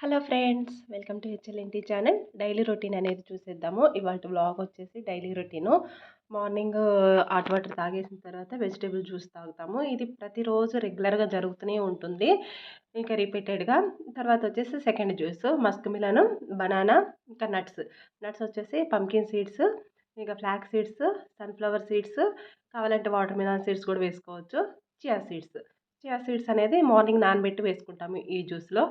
Hello friends welcome to HLNT channel. Daily routine అనేది చూసేద్దాము. ఇవాళ వ్లాగ్ వచ్చేసి daily routine. Morning hot water తాగేసిన తర్వాత వెజిటేబుల్ జ్యూస్ తాగుతాము. ఇది ప్రతిరోజు రెగ్యులర్గా జరుగుతూనే ఉంటుంది. ఇంకా రిపీటెడ్గా. తర్వాత వచ్చేసి second juice muskmelon banana ఇంకా నట్స్. నట్స్ వచ్చేసి పంకిన్ సీడ్స్ ఇంకా ఫ్లాక్ సీడ్స్ సన్ఫ్లవర్ సీడ్స్ కావాలంటే వాటర్ మిలాన్ సీడ్స్ కూడా వేసుకోవచ్చు. Chia seeds. చియా సీడ్స్ అనేది మార్నింగ్ నానబెట్టి వేసుకుంటాము ఈ జ్యూస్లో.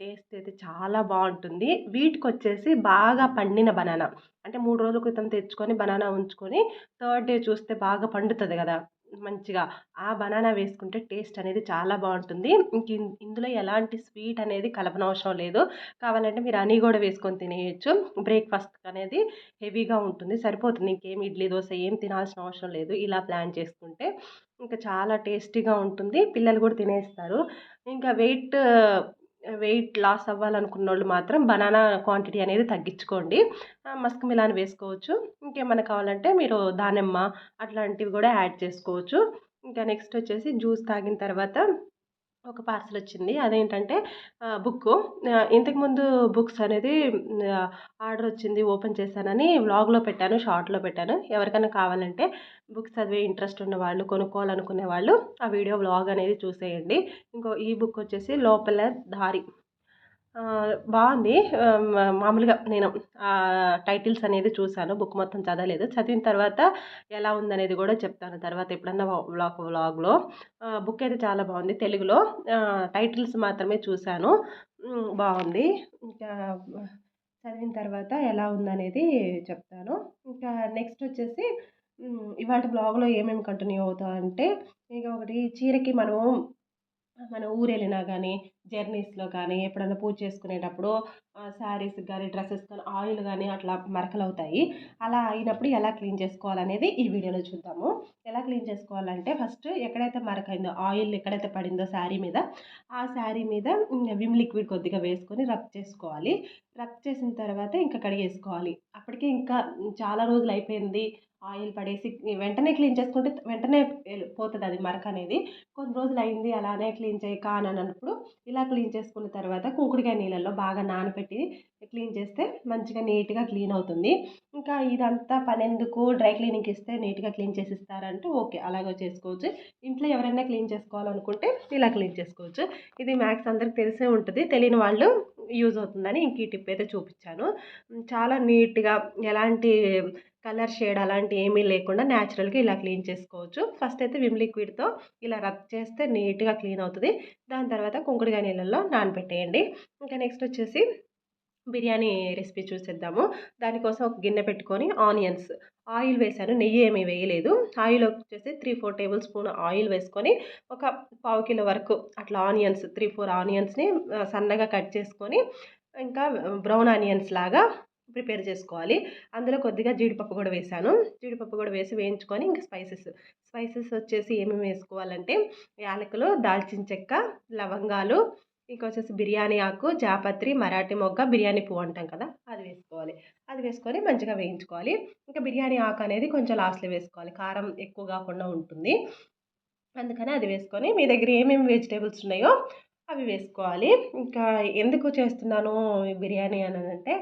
టేస్ట్ అయితే చాలా బాగుంటుంది. వీటికి వచ్చేసి బాగా పండిన బనానా. అంటే మూడు రోజుల క్రితం తెచ్చుకొని బనానా ఉంచుకొని థర్డ్ డే చూస్తే బాగా పండుతుంది కదా. మంచిగా ఆ బనానా వేసుకుంటే టేస్ట్ అనేది చాలా బాగుంటుంది. ఇంక ఇందులో ఎలాంటి స్వీట్ అనేది కలపనవసరం లేదు. కావాలంటే మీరు హనీ కూడా వేసుకొని తినేయచ్చు. బ్రేక్ఫాస్ట్ అనేది హెవీగా ఉంటుంది. సరిపోతుంది. ఇంకేం ఇడ్లీ దోశ ఏం తినాల్సిన అవసరం లేదు. ఇలా ప్లాన్ చేసుకుంటే ఇంకా చాలా టేస్టీగా ఉంటుంది. పిల్లలు కూడా తినేస్తారు. ఇంకా వెయిట్ వెయిట్ లాస్ అవ్వాలనుకున్న వాళ్ళు మాత్రం బనానా క్వాంటిటీ అనేది తగ్గించుకోండి. మస్క్ మిలాన్ వేసుకోవచ్చు. ఇంకేమైనా కావాలంటే మీరు దానిమ్మ అట్లాంటివి కూడా యాడ్ చేసుకోవచ్చు. ఇంకా నెక్స్ట్ వచ్చేసి జ్యూస్ తాగిన తర్వాత ఒక పార్సల్ వచ్చింది. అదేంటంటే బుక్ ఇంతకుముందు బుక్స్ అనేది ఆర్డర్ వచ్చింది ఓపెన్ చేశానని వ్లాగ్లో పెట్టాను షార్ట్లో పెట్టాను. ఎవరికైనా కావాలంటే బుక్స్ చదివే ఇంట్రెస్ట్ ఉన్న వాళ్ళు కొనుక్కోవాలనుకునే వాళ్ళు ఆ వీడియో వ్లాగ్ అనేది చూసేయండి. ఇంకో ఈ బుక్ వచ్చేసి లోపల దారి. బాగుంది. మామూలుగా నేను టైటిల్స్ అనేది చూశాను బుక్ మొత్తం చదవలేదు. చదివిన తర్వాత ఎలా ఉందనేది కూడా చెప్తాను. తర్వాత ఎప్పుడన్నా వ్లాగ్ వ్లాగ్లో. బుక్ అయితే చాలా బాగుంది తెలుగులో. టైటిల్స్ మాత్రమే చూశాను. బాగుంది. ఇంకా చదివిన తర్వాత ఎలా ఉందనేది చెప్తాను. ఇంకా నెక్స్ట్ వచ్చేసి ఇవాళ బ్లాగ్లో ఏమేమి కంటిన్యూ అవుతా అంటే ఇక ఒకటి చీరకి మనము మన ఊరు వెళ్ళినా కానీ జర్నీస్లో కానీ ఎప్పుడైనా పూజ చేసుకునేటప్పుడు శారీస్ కానీ డ్రెస్సెస్ కానీ ఆయిల్ కానీ అట్లా మరకలు అవుతాయి అలా అయినప్పుడు ఎలా క్లీన్ చేసుకోవాలనేది ఈ వీడియోలో చూద్దాము. ఎలా క్లీన్ చేసుకోవాలంటే ఫస్ట్ ఎక్కడైతే మరకైందో ఆయిల్ ఎక్కడైతే పడిందో శారీ మీద ఆ శారీ మీద విమ్ లిక్విడ్ కొద్దిగా వేసుకొని రబ్ చేసుకోవాలి. రబ్ చేసిన తర్వాత ఇంకా కడిగేసుకోవాలి. అప్పటికే ఇంకా చాలా రోజులు అయిపోయింది. ఆయిల్ పడేసి వెంటనే క్లీన్ చేసుకుంటే వెంటనే పోతుంది అది మరక అనేది. కొన్ని రోజులు అయింది అలానే క్లీన్ చేయక అని అన్నప్పుడు ఇలా క్లీన్ చేసుకున్న తర్వాత కుంకుడికాయ నీళ్ళల్లో బాగా నానబెట్టి క్లీన్ చేస్తే మంచిగా నీట్గా క్లీన్ అవుతుంది. ఇంకా ఇదంతా పనెందుకు? డ్రై క్లీనింగ్ ఇస్తే నీట్గా క్లీన్ చేసి ఇస్తారంటే ఓకే అలాగే చేసుకోవచ్చు. ఇంట్లో ఎవరైనా క్లీన్ చేసుకోవాలనుకుంటే ఇలా క్లీన్ చేసుకోవచ్చు. ఇది మ్యాక్స్ అందరికి తెలిసే ఉంటుంది. తెలియని వాళ్ళు యూజ్ అవుతుందని ఇంక ఈ టిప్ అయితే చూపించాను. చాలా నీట్గా ఎలాంటి కలర్ షేడ్ అలాంటి ఏమీ లేకుండా న్యాచురల్గా ఇలా క్లీన్ చేసుకోవచ్చు. ఫస్ట్ అయితే విమ్ లిక్విడ్తో ఇలా రబ్ చేస్తే నీట్గా క్లీన్ అవుతుంది. దాని తర్వాత కుంకుడుగా నీళ్ళల్లో నానబెట్టేయండి. ఇంకా నెక్స్ట్ వచ్చేసి బిర్యానీ రెసిపీ చూసేద్దాము. దానికోసం ఒక గిన్నె పెట్టుకొని ఆనియన్స్ ఆయిల్ వేసాను. నెయ్యి ఏమీ వేయలేదు. ఆయిల్ వచ్చేసి three four tablespoon oil వేసుకొని ఒక పావు కిలో వరకు అట్లా ఆనియన్స్ త్రీ ఫోర్ ఆనియన్స్ని సన్నగా కట్ చేసుకొని ఇంకా బ్రౌన్ ఆనియన్స్ లాగా ప్రిపేర్ చేసుకోవాలి. అందులో కొద్దిగా జీడిపప్పు కూడా వేసాను. జీడిపప్పు కూడా వేసి వేయించుకొని ఇంకా స్పైసెస్. స్పైసెస్ వచ్చేసి ఏమేమి వేసుకోవాలంటే యాలకులు దాల్చిన చెక్క లవంగాలు ఇంకా వచ్చేసి బిర్యానీ ఆకు జాపత్రి మరాఠీ మొగ్గ బిర్యానీ పువ్వు అంటాం కదా అది వేసుకోవాలి. అది వేసుకొని మంచిగా వేయించుకోవాలి. ఇంకా బిర్యానీ ఆకు అనేది కొంచెం లాస్ట్లో వేసుకోవాలి. కారం ఎక్కువ కాకుండా ఉంటుంది. అందుకని అది వేసుకొని మీ దగ్గర ఏమేమి వెజిటేబుల్స్ ఉన్నాయో అవి వేసుకోవాలి. ఇంకా ఎందుకు చేస్తున్నాను బిర్యానీ అని అంటే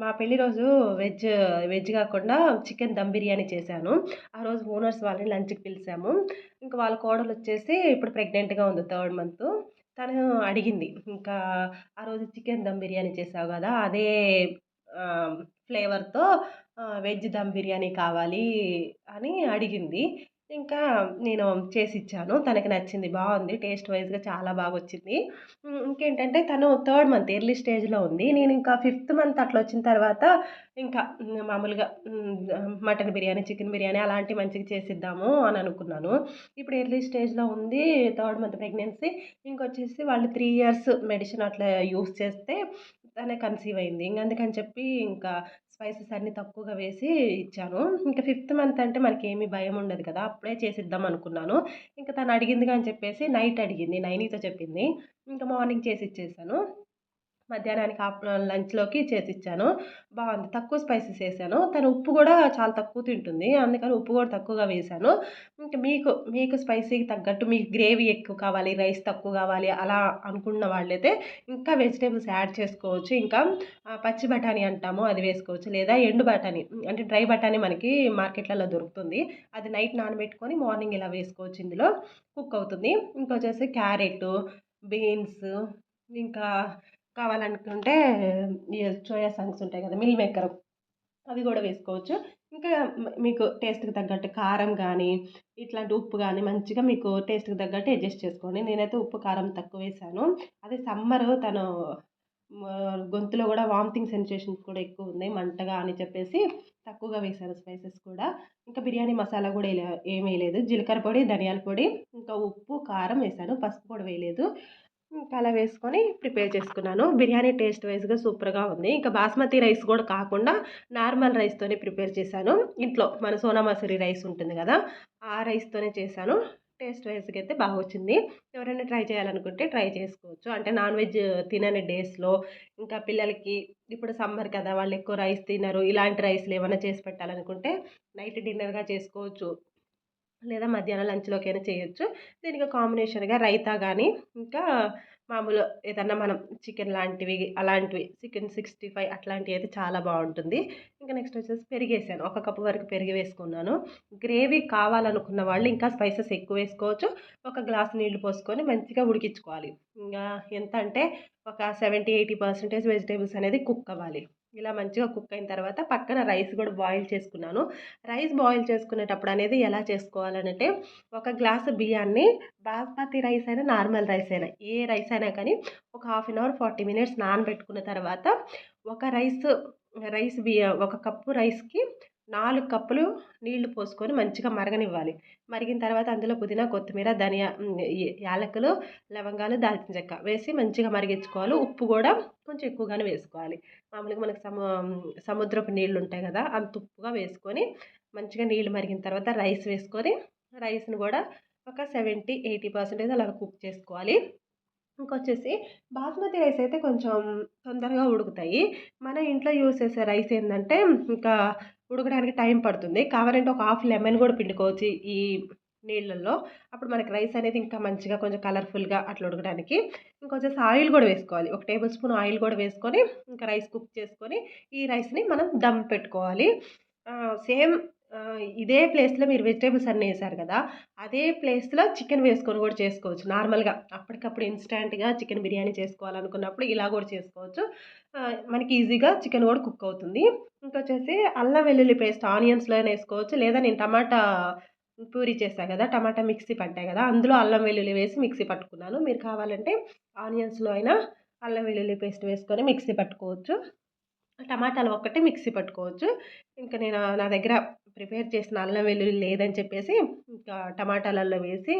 మా పెళ్ళి రోజు వెజ్ వెజ్ కాకుండా చికెన్ దమ్ బిర్యానీ చేశాను. ఆ రోజు ఓనర్స్ వాళ్ళని లంచ్కి పిలిచాము. ఇంకా వాళ్ళ కోడలు వచ్చేసి ఇప్పుడు ప్రెగ్నెంట్గా ఉంది థర్డ్ మంత్. తను అడిగింది ఇంకా ఆ రోజు చికెన్ దమ్ బిర్యానీ చేసావు కదా అదే ఫ్లేవర్తో వెజ్ దమ్ బిర్యానీ కావాలి అని అడిగింది. ఇంకా నేను చేసి ఇచ్చాను తనకి నచ్చింది. బాగుంది. టేస్ట్ వైజ్గా చాలా బాగా వచ్చింది ఇంకేంటంటే తను థర్డ్ మంత్ ఎర్లీ స్టేజ్లో ఉంది. నేను ఇంకా ఫిఫ్త్ మంత్ అట్లా వచ్చిన తర్వాత ఇంకా మామూలుగా మటన్ బిర్యానీ చికెన్ బిర్యానీ అలాంటివి మంచిగా చేసిద్దాము అని అనుకున్నాను. ఇప్పుడు ఎర్లీ స్టేజ్లో ఉంది థర్డ్ మంత్ ప్రెగ్నెన్సీ. ఇంకొచ్చేసి వాళ్ళు త్రీ ఇయర్స్ మెడిసిన్ అట్లా యూస్ చేస్తే తనే కన్సీవ్ అయింది. ఇంక అందుకని చెప్పి ఇంకా స్పైసెస్ అన్నీ తక్కువగా వేసి ఇచ్చాను. ఇంకా ఫిఫ్త్ మంత్ అంటే మనకి ఏమీ భయం ఉండదు కదా అప్పుడే చేసిద్దాం అనుకున్నాను. ఇంకా తను అడిగింది అని చెప్పేసి నైట్ అడిగింది నైనీతో చెప్పింది. ఇంకా మార్నింగ్ చేసి ఇచ్చేసాను. మధ్యాహ్నానికి ఆఫ్ లంచ్లోకి చేసి ఇచ్చాను బాగుంది తక్కువ స్పైసెస్ వేసాను. తను ఉప్పు కూడా చాలా తక్కువ తింటుంది. అందుకని ఉప్పు కూడా తక్కువగా వేసాను. ఇంకా మీకు మీకు స్పైసీకి తగ్గట్టు మీకు గ్రేవీ ఎక్కువ కావాలి రైస్ తక్కువ కావాలి అలా అనుకున్న వాళ్ళైతే ఇంకా వెజిటేబుల్స్ యాడ్ చేసుకోవచ్చు. ఇంకా పచ్చి బఠానీ అంటాము అది వేసుకోవచ్చు. లేదా ఎండు బఠానీ. అంటే డ్రై బఠానీ మనకి మార్కెట్లలో దొరుకుతుంది. అది నైట్ నానబెట్టుకొని మార్నింగ్ ఇలా వేసుకోవచ్చు ఇందులో. కుక్ అవుతుంది. ఇంకొచ్చేసి క్యారెట్ బీన్స్ ఇంకా కావాలనుకుంటే సోయా సాంగ్స్ ఉంటాయి కదా మిల్ మేకర్ అవి కూడా వేసుకోవచ్చు. ఇంకా మీకు టేస్ట్కి తగ్గట్టు కారం కానీ ఇట్లాంటి ఉప్పు కానీ మంచిగా మీకు టేస్ట్కి తగ్గట్టు అడ్జస్ట్ చేసుకోండి. నేనైతే ఉప్పు కారం తక్కువ వేసాను. అదే సమ్మర్ తను గొంతులో కూడా వామిటింగ్ సెన్సేషన్స్ కూడా ఎక్కువ ఉన్నాయి మంటగా అని చెప్పేసి తక్కువగా వేసాను స్పైసెస్ కూడా. ఇంకా బిర్యానీ మసాలా కూడా ఏమీ వేయలేదు. జీలకర్ర పొడి ధనియాల పొడి ఇంకా ఉప్పు కారం వేసాను. పసుపు కూడా వేయలేదు. ఇంకా అలా వేసుకొని ప్రిపేర్ చేసుకున్నాను. బిర్యానీ టేస్ట్ వైజ్గా సూపర్గా ఉంది. ఇంకా బాస్మతి రైస్ కూడా కాకుండా నార్మల్ రైస్తోనే ప్రిపేర్ చేశాను. ఇంట్లో మన సోనా మసూరి రైస్ ఉంటుంది కదా ఆ రైస్తోనే చేశాను. టేస్ట్ వైజ్గా అయితే బాగా వచ్చింది. ఎవరైనా ట్రై చేయాలనుకుంటే ట్రై చేసుకోవచ్చు. అంటే నాన్ వెజ్ తినని డేస్లో ఇంకా పిల్లలకి ఇప్పుడు సమ్మర్ కదా వాళ్ళు ఎక్కువ రైస్ తినరు. ఇలాంటి రైస్లు ఏమైనా చేసి పెట్టాలనుకుంటే నైట్ డిన్నర్గా చేసుకోవచ్చు. లేదా మధ్యాహ్నం లంచ్లోకైనా చేయొచ్చు. దీనికి కాంబినేషన్గా రైతా కానీ ఇంకా మామూలు ఏదన్నా మనం చికెన్ లాంటివి అలాంటివి చికెన్ సిక్స్టీ ఫైవ్ అట్లాంటివి అయితే చాలా బాగుంటుంది ఇంకా నెక్స్ట్ వచ్చేసి పెరిగేసాను. ఒక కప్పు వరకు పెరిగి వేసుకున్నాను. గ్రేవీ కావాలనుకున్న వాళ్ళు ఇంకా స్పైసెస్ ఎక్కువ వేసుకోవచ్చు. ఒక గ్లాస్ నీళ్ళు పోసుకొని మంచిగా ఉడికించుకోవాలి. ఇంకా ఎంత అంటే ఒక సెవెంటీ ఎయిటీ పర్సెంటేజ్ వెజిటేబుల్స్ అనేది కుక్ అవ్వాలి. ఇలా మంచిగా కుక్ అయిన తర్వాత పక్కన రైస్ కూడా బాయిల్ చేసుకున్నాను. రైస్ బాయిల్ చేసుకునేటప్పుడు అనేది ఎలా చేసుకోవాలంటే ఒక గ్లాసు బియ్యాన్ని బాస్మతి రైస్ అయినా నార్మల్ రైస్ అయినా ఏ రైస్ అయినా కానీ ఒక half an hour forty minutes నానబెట్టుకున్న తర్వాత ఒక రైస్ రైస్ బియ్యం ఒక కప్పు రైస్కి నాలుగు కప్పులు నీళ్ళు పోసుకొని మంచిగా మరగనివ్వాలి. మరిగిన తర్వాత అందులో పుదీనా కొత్తిమీర ధనియా యాలకులు లవంగాలు దాల్చిన చెక్క వేసి మంచిగా మరిగించుకోవాలి. ఉప్పు కూడా కొంచెం ఎక్కువగానే వేసుకోవాలి. మామూలుగా మనకి సము సముద్రపు నీళ్ళు ఉంటాయి కదా అంత ఉప్పుగా వేసుకొని మంచిగా నీళ్ళు మరిగిన తర్వాత రైస్ వేసుకొని రైస్ని కూడా ఒక సెవెంటీ ఎయిటీ పర్సెంటేజ్ అలా కుక్ చేసుకోవాలి. ఇంకొచ్చేసి బాస్మతి రైస్ అయితే కొంచెం తొందరగా ఉడుకుతాయి. మన ఇంట్లో యూస్ చేసే రైస్ ఏంటంటే ఇంకా ఉడకడానికి టైం పడుతుంది. కావాలంటే ఒక హాఫ్ లెమన్ కూడా పిండుకోవచ్చు ఈ నీళ్ళల్లో. అప్పుడు మనకి రైస్ అనేది ఇంకా మంచిగా కొంచెం కలర్ఫుల్గా అట్లా ఉడకడానికి. ఇంకొచ్చేసి ఆయిల్ కూడా వేసుకోవాలి. ఒక టేబుల్ స్పూన్ ఆయిల్ కూడా వేసుకొని ఇంకా రైస్ కుక్ చేసుకొని ఈ రైస్ని మనం దమ్ పెట్టుకోవాలి. సేమ్ ఇదే ప్లేస్లో మీరు వెజిటేబుల్స్ అన్నీ వేసారు కదా అదే ప్లేస్లో చికెన్ వేసుకొని కూడా చేసుకోవచ్చు. నార్మల్గా అప్పటికప్పుడు ఇన్స్టాంట్గా చికెన్ బిర్యానీ చేసుకోవాలనుకున్నప్పుడు ఇలా కూడా చేసుకోవచ్చు. మనకి ఈజీగా చికెన్ కూడా కుక్ అవుతుంది. ఇంకొచ్చేసి అల్లం వెల్లుల్లి పేస్ట్ ఆనియన్స్లో వేసుకోవచ్చు. లేదా నేను టమాటా పూరి చేశాను కదా టమాటా మిక్సీ పట్టాయి కదా అందులో అల్లం వెల్లుల్లి వేసి మిక్సీ పట్టుకున్నాను. మీరు కావాలంటే ఆనియన్స్లో అయినా అల్లం వెల్లుల్లి పేస్ట్ వేసుకొని మిక్సీ పట్టుకోవచ్చు. టమాటాలు ఒక్కటే మిక్సీ పట్టుకోవచ్చు. ఇంకా నేను నా దగ్గర ప్రిపేర్ చేసిన అల్లం వెల్లుల్లి లేదని చెప్పేసి ఇంకా టమాటాలలో వేసి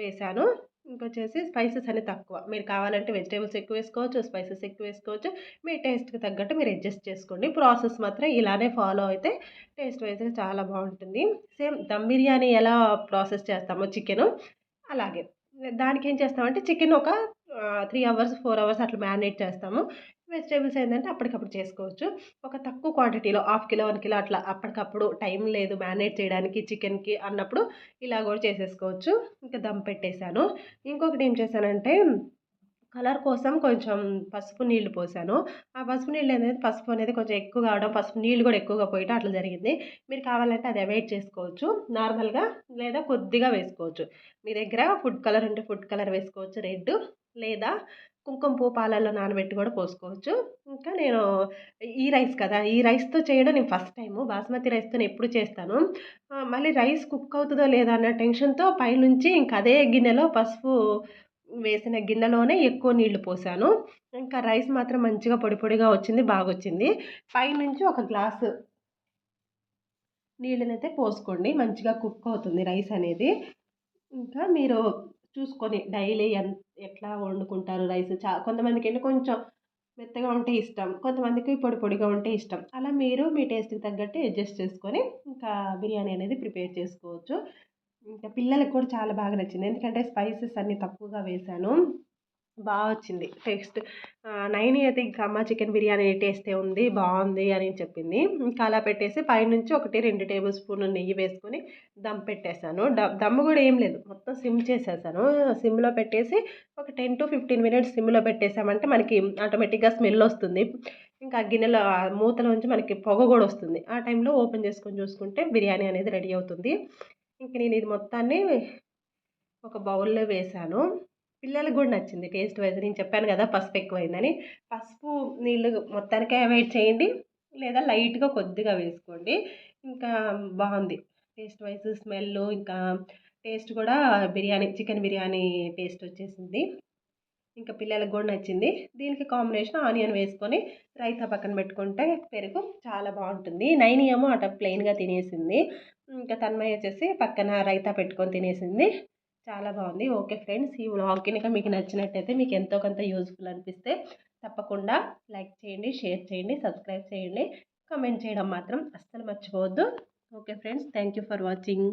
వేసాను. ఇంకొచ్చేసి స్పైసెస్ అనేది తక్కువ. మీరు కావాలంటే వెజిటేబుల్స్ ఎక్కువ వేసుకోవచ్చు స్పైసెస్ ఎక్కువ వేసుకోవచ్చు. మీ టేస్ట్కి తగ్గట్టు మీరు అడ్జస్ట్ చేసుకోండి. ప్రాసెస్ మాత్రం ఇలానే ఫాలో అయితే టేస్ట్ వైజ్గా చాలా బాగుంటుంది. సేమ్ దమ్ బిర్యానీ ఎలా ప్రాసెస్ చేస్తామో చికెను అలాగే. దానికి ఏం చేస్తామంటే చికెన్ ఒక త్రీ అవర్స్ ఫోర్ అవర్స్ అట్లా మ్యారినేట్ చేస్తాము. వెజిటేబుల్స్ ఏంటంటే అప్పటికప్పుడు చేసుకోవచ్చు. ఒక తక్కువ క్వాంటిటీలో హాఫ్ కిలో వన్ కిలో అట్లా అప్పటికప్పుడు టైం లేదు మ్యారినేట్ చేయడానికి చికెన్కి అన్నప్పుడు ఇలా కూడా చేసేసుకోవచ్చు. ఇంకా దమ్ పెట్టేశాను. ఇంకొకటి ఏం చేశానంటే కలర్ కోసం కొంచెం పసుపు నీళ్ళు పోసాను. ఆ పసుపు నీళ్ళు అనేది పసుపు అనేది కొంచెం ఎక్కువ కావడం పసుపు నీళ్ళు కూడా ఎక్కువగా పోయటం అట్లా జరిగింది. మీరు కావాలంటే అది అవాయిడ్ చేసుకోవచ్చు. నార్మల్గా లేదా కొద్దిగా వేసుకోవచ్చు. మీ దగ్గర ఫుడ్ కలర్ ఉంటే ఫుడ్ కలర్ వేసుకోవచ్చు. రెడ్ లేదా కుంకుమ పువ్వు పాలల్లో నానబెట్టి కూడా పోసుకోవచ్చు. ఇంకా నేను ఈ రైస్ కదా ఈ రైస్తో చేయడం నేను ఫస్ట్ టైము. బాస్మతి రైస్తో నేను ఎప్పుడు చేస్తాను. మళ్ళీ రైస్ కుక్ అవుతుందో లేదా అన్న టెన్షన్తో పైనుంచి ఇంకా అదే గిన్నెలో పసుపు వేసిన గిన్నెలోనే ఎక్కువ నీళ్ళు పోసాను. ఇంకా రైస్ మాత్రం మంచిగా పొడి పొడిగా వచ్చింది బాగా వచ్చింది పైనుంచి ఒక గ్లాసు నీళ్ళనైతే పోసుకోండి మంచిగా కుక్ అవుతుంది రైస్ అనేది. ఇంకా మీరు చూసుకొని డైలీ ఎంత ఎట్లా వండుకుంటారు రైస్? చా కొంతమందికి ఏంటి కొంచెం మెత్తగా ఉంటే ఇష్టం కొంతమందికి పొడి పొడిగా ఉంటే ఇష్టం. అలా మీరు మీ టేస్ట్కి తగ్గట్టు అడ్జస్ట్ చేసుకొని ఇంకా బిర్యానీ అనేది ప్రిపేర్ చేసుకోవచ్చు. ఇంకా పిల్లలకు కూడా చాలా బాగా నచ్చింది. ఎందుకంటే స్పైసెస్ అన్నీ తక్కువగా వేశాను. బాగా వచ్చింది టేస్ట్. నైని అయితే ఇంకా అమ్మ చికెన్ బిర్యానీ టేస్టే ఉంది బాగుంది అని చెప్పింది. ఇంకా అలా పెట్టేసి పైనుంచి ఒకటి రెండు టేబుల్ స్పూన్ నెయ్యి వేసుకొని దమ్ పెట్టేశాను. దమ్ కూడా ఏం లేదు మొత్తం సిమ్ చేసేసాను. సిమ్లో పెట్టేసి ఒక టెన్ టు ఫిఫ్టీన్ మినిట్స్ సిమ్లో పెట్టేసామంటే మనకి ఆటోమేటిక్గా స్మెల్ వస్తుంది. ఇంకా గిన్నెలో మూతలోంచి మనకి పొగ కూడా వస్తుంది. ఆ టైంలో ఓపెన్ చేసుకొని చూసుకుంటే బిర్యానీ అనేది రెడీ అవుతుంది. ఇంక నేను ఇది మొత్తాన్ని ఒక బౌల్లో వేసాను. పిల్లలకు కూడా నచ్చింది టేస్ట్ వైజ్. నేను చెప్పాను కదా పసుపు ఎక్కువైందని. పసుపు నీళ్ళు మొత్తానికే అవాయిడ్ చేయండి. లేదా లైట్గా కొద్దిగా వేసుకోండి. ఇంకా బాగుంది. టేస్ట్ వైజ్ స్మెల్ ఇంకా టేస్ట్ కూడా బిర్యానీ చికెన్ బిర్యానీ టేస్ట్ వచ్చేసింది. ఇంకా పిల్లలకు కూడా నచ్చింది. దీనికి కాంబినేషన్ ఆనియన్ వేసుకొని రైతా పక్కన పెట్టుకుంటే పెరుగు చాలా బాగుంటుంది. నైన్ ఏమో అట ప్లెయిన్గా తినేసింది. ఇంకా తన్మయ్య వచ్చేసి పక్కన రైతా పెట్టుకొని తినేసింది. చాలా బాగుంది. ఓకే ఫ్రెండ్స్ ఈ వ్లాగ్ కనుక మీకు నచ్చినట్టయితే మీకు ఎంతో కొంత యూజ్ఫుల్ అనిపిస్తే తప్పకుండా లైక్ చేయండి షేర్ చేయండి సబ్స్క్రైబ్ చేయండి. కమెంట్ చేయడం మాత్రం అస్సలు మర్చిపోవద్దు. Okay friends thank you for watching